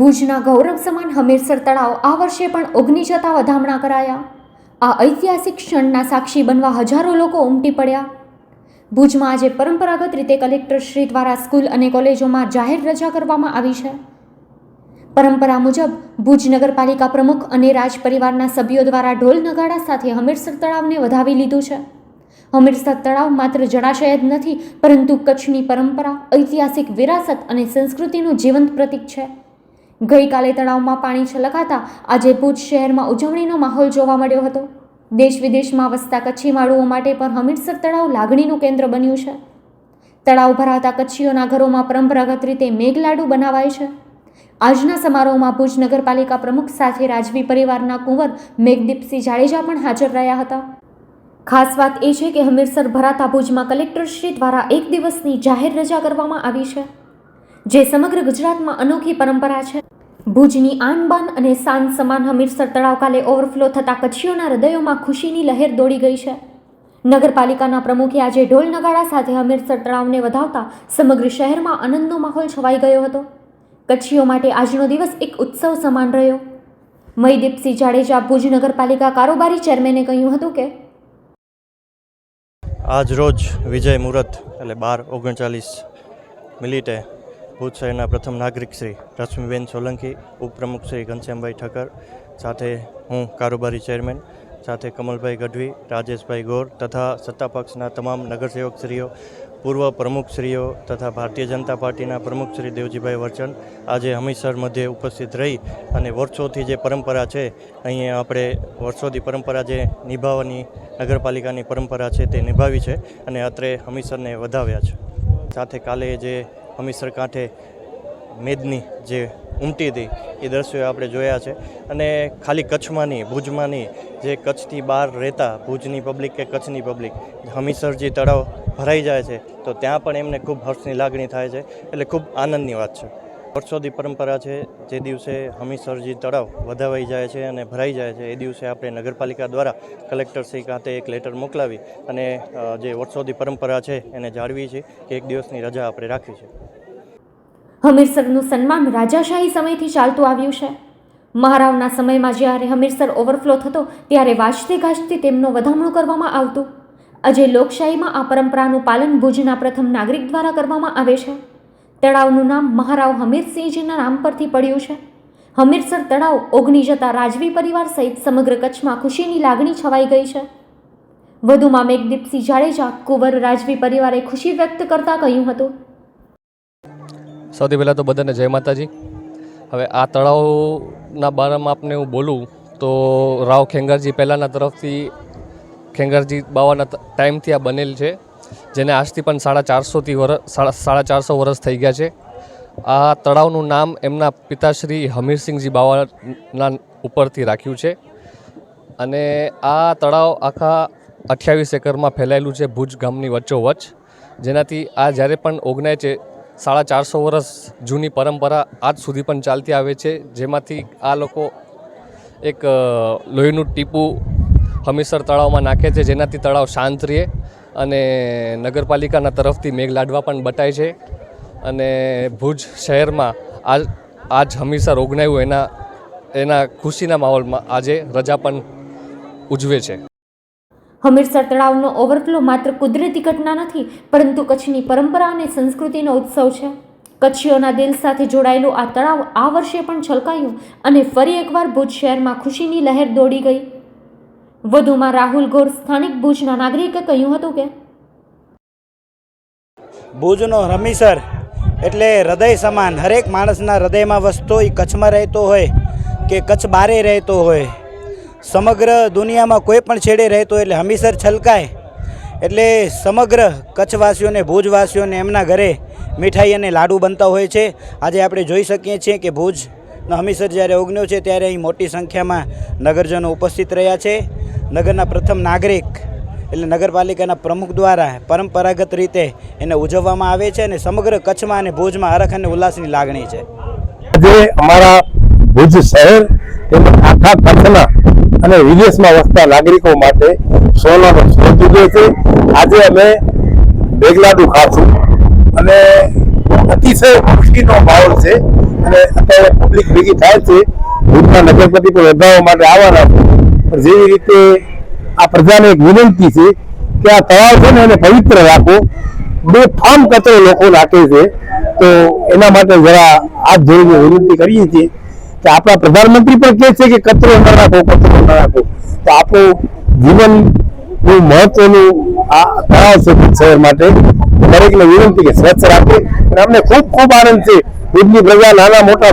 ભુજના ગૌરવ સમાન હમીરસર તળાવ આ વર્ષે પણ ઓગની જતા વધામણા કરાયા. આ ઐતિહાસિક ક્ષણના સાક્ષી બનવા હજારો લોકો ઉમટી પડ્યા. ભુજમાં આજે પરંપરાગત રીતે કલેક્ટરશ્રી દ્વારા સ્કૂલ અને કોલેજોમાં જાહેર રજા કરવામાં આવી છે. પરંપરા મુજબ ભુજ નગરપાલિકા પ્રમુખ અને રાજ પરિવારના સભ્યો દ્વારા ઢોલ નગાડા સાથે હમીરસર તળાવને વધાવી લીધું છે. હમીરસર તળાવ માત્ર જળાશય જ નથી, પરંતુ કચ્છની પરંપરા, ઐતિહાસિક વિરાસત અને સંસ્કૃતિનું જીવંત પ્રતીક છે. ગઈકાલે તળાવમાં પાણી છલકાતા આજે ભુજ શહેરમાં ઉજવણીનો માહોલ જોવા મળ્યો હતો. દેશ વિદેશમાં વસતા કચ્છી માળુઓ માટે પણ હમીરસર તળાવ લાગણીનું કેન્દ્ર બન્યું છે. તળાવ ભરાતા કચ્છીઓના ઘરોમાં પરંપરાગત રીતે મેઘલાડુ બનાવાય છે. આજના સમારોહમાં ભુજ નગરપાલિકા પ્રમુખ સાથે રાજવી પરિવારના કુંવર મેઘદીપસિંહ જાડેજા પણ હાજર રહ્યા હતા. ખાસ વાત એ છે કે હમીરસર ભરાતા ભુજમાં કલેક્ટરશ્રી દ્વારા એક દિવસની જાહેર રજા કરવામાં આવી છે, જે સમગ્ર ગુજરાતમાં અનોખી પરંપરા છે. ભુજની આનબાન અને શાન સમાન હમીરસર તળાવ કાલે ઓવરફ્લો થતા કચ્છીઓના હૃદયોમાં ખુશીની લહેર દોડી ગઈ છે. નગરપાલિકાના પ્રમુખે આજે ઢોલ નગાડા સાથે હમીરસર તળાવને વધાવતા સમગ્ર શહેરમાં આનંદનો માહોલ છવાઈ ગયો હતો. કચ્છીઓ માટે આજનો દિવસ એક ઉત્સવ સમાન રહ્યો. મયદીપસિંહ જાડેજા ભુજ નગરપાલિકા કારોબારી ચેરમેને કહ્યું હતું કે, આજ રોજ વિજય મુહૂર્ત એટલે બાર ઓગણચાલીસ મિનિટે ભુજ શહેરના પ્રથમ નાગરિક શ્રી રશ્મિબેન સોલંકી, ઉપપ્રમુખ શ્રી ઘનશ્યામભાઈ ઠક્કર સાથે હું કારોબારી ચેરમેન, સાથે કમલભાઈ ગઢવી, રાજેશભાઈ ગોર તથા સત્તાપક્ષના તમામ નગરસેવકશ્રીઓ, પૂર્વ પ્રમુખશ્રીઓ તથા ભારતીય જનતા પાર્ટીના પ્રમુખ શ્રી દેવજીભાઈ વર્ચન આજે હમીરસર મધ્યે ઉપસ્થિત રહી અને વર્ષોથી જે પરંપરા છે, અહીંયા આપણે વર્ષોથી પરંપરા જે નિભાવવાની નગરપાલિકાની પરંપરા છે તે નિભાવી છે અને અત્રે હમીરસરને વધાવ્યા છે. સાથે કાલે જે હમીરસર કાંઠે મેદની જે ઉમટી હતી, એ દ્રશ્યો આપણે જોયા છે. અને ખાલી કચ્છમાં નહીં ભુજમાં નહીં જે કચ્છથી બહાર રહેતા ભુજની પબ્લિક કે કચ્છની પબ્લિક હમીસર જે તળાવ ભરાઈ જાય છે, તો ત્યાં પણ એમને ખૂબ હર્ષની લાગણી થાય છે. એટલે ખૂબ આનંદની વાત છે. વર્ષોથી પરંપરા છે, જે દિવસે હમીસરજી તળાવ વધાવાઈ જાય છે અને ભરાઈ જાય છે, એ દિવસે આપણે નગરપાલિકા દ્વારા કલેક્ટરશ્રી ખાતે એક લેટર મોકલાવી અને જે વર્ષોથી પરંપરા છે એને જાળવી છે કે એક દિવસની રજા આપણે રાખી છે. હમીરસરનું સન્માન રાજાશાહી સમયથી ચાલતું આવ્યું છે. મહારાવના સમયમાં જ્યારે હમીરસર ઓવરફ્લો થતો, ત્યારે વાજતે ગાજતે તેમનો વધામણું કરવામાં આવતું. આજે લોકશાહીમાં આ પરંપરાનું પાલન ભુજના પ્રથમ નાગરિક દ્વારા કરવામાં આવે છે. તળાવનું નામ મહારાવ હમીરસિંહજીના નામ પરથી પડ્યું છે. હમીરસર તળાવ ઓગણી જતા રાજવી પરિવાર સહિત સમગ્ર કચ્છમાં ખુશીની લાગણી છવાઈ ગઈ છે. વધુમાં મેઘદીપસિંહ જાડેજા કુંવર રાજવી પરિવારે ખુશી વ્યક્ત કરતા કહ્યું હતું. સૌથી પહેલાં તો બધાને જય માતાજી. હવે આ તળાવના બારામાં આપને હું બોલું તો રાવ ખેંગારજી પહેલાંના તરફથી ખેંગારજી બાવાના ટાઈમથી આ બનેલ છે. જેને આજથી પણ સાડા ચારસોથી વર્ષ સાડા ચારસો વર્ષ થઈ ગયા છે. આ તળાવનું નામ એમના પિતાશ્રી હમીરસિંહજી બાવાના ઉપરથી રાખ્યું છે. અને આ તળાવ આખા અઠ્યાવીસ એકરમાં ફેલાયેલું છે ભુજ ગામની વચ્ચોવચ્ચ. જેનાથી આ જ્યારે પણ ઓગનાય છે, સાડા ચારસો વર્ષ જૂની પરંપરા આજ સુધી પણ ચાલતી આવે છે. જેમાંથી આ લોકો એક લોહીનું ટીપું હમીરસર તળાવમાં નાખે છે. જેનાથી તળાવ શાંત રહે. અને નગરપાલિકાના તરફથી મેઘ લાડવા પણ બટાય છે. અને ભુજ શહેરમાં આજ આજ હમીરસર ઓગણાયું એના એના ખુશીના માહોલમાં આજે રજા પણ ઉજવે છે. હમીરસર તળાવનો ઓવરફ્લો માત્ર કુદરતી ઘટના નથી, પરંતુ કચ્છની પરંપરા અને સંસ્કૃતિનો ઉત્સવ છે. કચ્છીઓના દિલ સાથે જોડાયેલું આ તળાવ આ વર્ષે પણ છલકાયું અને ફરી એકવાર ભુજ શહેરમાં ખુશીની લહેર દોડી ગઈ. વધુમાં રાહુલ ગોર સ્થાનિક ભુજના નાગરિકે કહ્યું હતું કે, ભુજનો રમીસર એટલે હૃદય સમાન. હરેક માણસના હૃદયમાં વસતો એ કચ્છમાં રહેતો હોય કે કચ્છ બારે રહેતો હોય. સમગ્ર દુનિયામાં કોઈ પણ છેડે રહેતો એટલે હમીસર છલકાય. એટલે સમગ્ર કચ્છવાસીઓને, ભુજવાસીઓને એમના ઘરે મીઠાઈ અને લાડુ બનતા હોય છે. આજે આપણે જોઈ શકીએ છીએ કે ભુજનો હમીસર જ્યારે ઓગણ્યો છે, ત્યારે અહીં મોટી સંખ્યામાં નગરજનો ઉપસ્થિત રહ્યા છે. નગરના પ્રથમ નાગરિક એટલે નગરપાલિકાના પ્રમુખ દ્વારા પરંપરાગત રીતે એને ઉજવવામાં આવે છે અને સમગ્ર કચ્છમાં અને ભુજમાં હરખ અને ઉલ્લાસની લાગણી છે. આજે અમારા ભુજ શહેર આખા કચ્છના અને વિદેશમાં વસતા નાગરિકો માટે સોનાનો સ્રોત ઉગે છે. આજે અમે બેગલાડુ ખાશું અને અતિશય ખુશીનો માહોલ છે અને અત્યારે પબ્લિક ભેગી થાય છે. ભુજના નગરપતિ પણ વધારવા માટે આવવાના છે. પણ જેવી રીતે આ પ્રજાને એક વિનંતી છે કે આ તળાવ છે ને એને પવિત્ર રાખો. બે ફામ કચરો લોકો નાખે છે. તો એના માટે જરા હાથ જોડીને વિનંતી કરીએ છીએ કે આપણા પ્રધાનમંત્રી પણ કહે છે કે કચરો ન રાખો કચરો ન રાખો તો આપણું જીવન બહુ મહત્વનું આ તળાવ છે શહેર માટે. દરેકને વિનંતી કે સ્વચ્છ રાખે. અને અમને ખૂબ ખૂબ આનંદ છે. ભુજની પ્રજા નાના મોટા